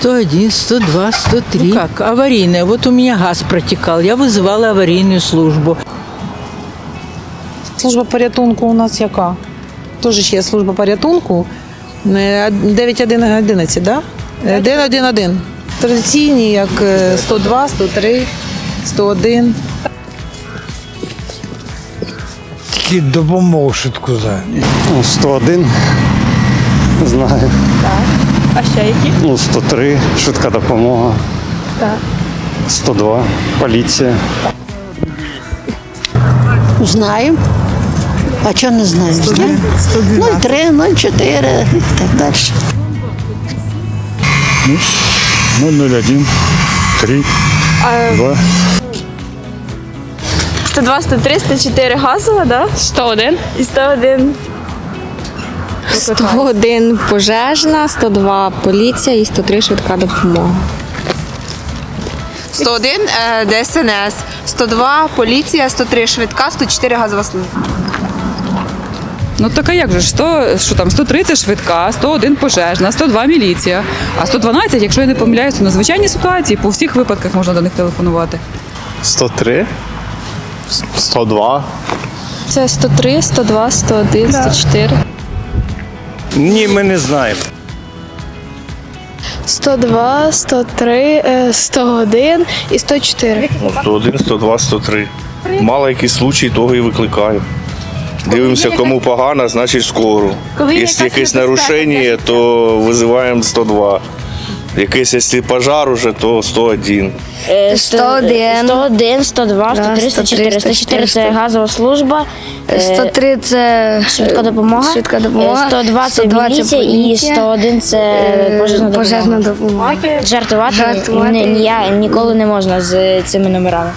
101, 102, 103. Ну как, аварийная. Вот у меня газ протекал. Я вызывала аварийную службу. Служба порятунку у нас яка? Теж є служба порятунку. Е, 9111, да? Е, 111. Традиційні, як е, 102, 103, 101. Тільки допомогу швидку за. Ну, 101, знаю. А ще які? Ну, 103, швидка допомога. Так. 102, поліція. Знаю. А чого не знаю? Знаю. 03, 04 і так далі. 001, 3, 2. 102, 103, 104 газова, да? 101. І 101. 101 пожежна, 102 поліція і 103 швидка допомога. 101 е, ДСНС, 102 поліція, 103 швидка, 104 газова служба. Ну так а як же ж 100, що там 130 швидка, 101 пожежна, 102 міліція, а 112, якщо я не помиляюся, на звичайні ситуації по всіх випадках можна до них телефонувати. 103, 102. Це 103, 102, 101, 104. Ні, ми не знаємо. 102, 103, 101 і 104. 101, 102, 103. Мало якийсь случай, того і викликаю. Дивимося, кому погано, значить скору. Якщо якесь нарушення, то визиваємо 102. Якесь, якщо пожар уже, то 101. 101, 101, 102, 103, 104. 104 це газова служба. 103 це Швидка допомога. Швидка допомога. 102 це 102 міліція і 101 це пожежна пожежна допомога. допомога. Жартувати, Жартувати. ні- ні- ніколи не можна з цими номерами.